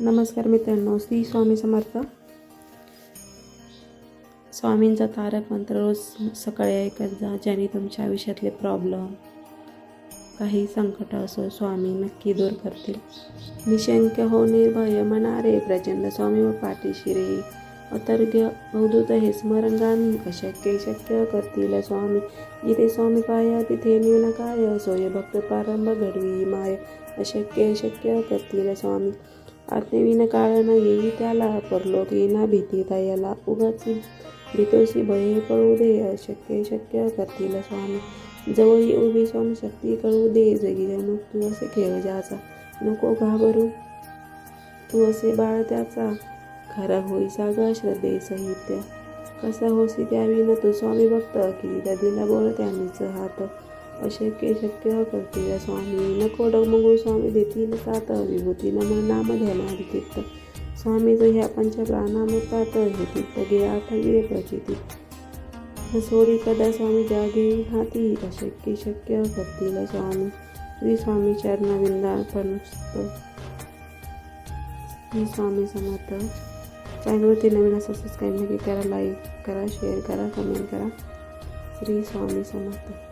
नमस्कार मित्रांनो श्री स्वामी समर्थ. स्वामींचा तारक मंत्र रोज सकाळी ऐकत जा ज्याने तुमच्या आयुष्यातले प्रॉब्लेम काही संकट असो स्वामी नक्की दूर करतील. निशंक हो निर्भय मनारे प्रचंड स्वामी व पाठीशी रे अतर्ग्य अवधूत हे स्मरणगामी अशक्य शक्य करतील स्वामी. जिथे स्वामी पाया तिथे न्यून काय सोय भक्त प्रारंभ घडवी माय. अशक्य शक्य करतील स्वामी. आत्मविन काळ न येई त्याला परलोक येईना भीती याला उगाच भीतोशी भये पळू दे अशक्य शक्य करतील स्वामी. जवळी उभी स्वामी शक्ती कळू दे जगी जणू तू असे खेळ ज्याचा. नको घाबरू तू असे बाळ त्याचा. खरा होई सागा श्रद्धे साहित्य. कसा होसी त्याविन तू स्वामी भक्त की दिला बोल त्यांनीच हात. अशक्य शक्य करतील स्वामी. नको डगमगू स्वामी देतील सात विभूती नम नाम ध्यानादि तीर्थ. स्वामीच ह्या पंच प्राणामुतात हे तीर्थ गे आठ प्रचिती. सोडी कदा स्वामी जागे हाती अशक्य शक्य करतील स्वामी. श्री स्वामी चरणविंदार्पण श्री स्वामी समर्थ. चॅनलवरती नवीन असं सबस्क्राईब नक्की करा लाईक करा शेअर करा कमेंट करा. श्री स्वामी समर्थ.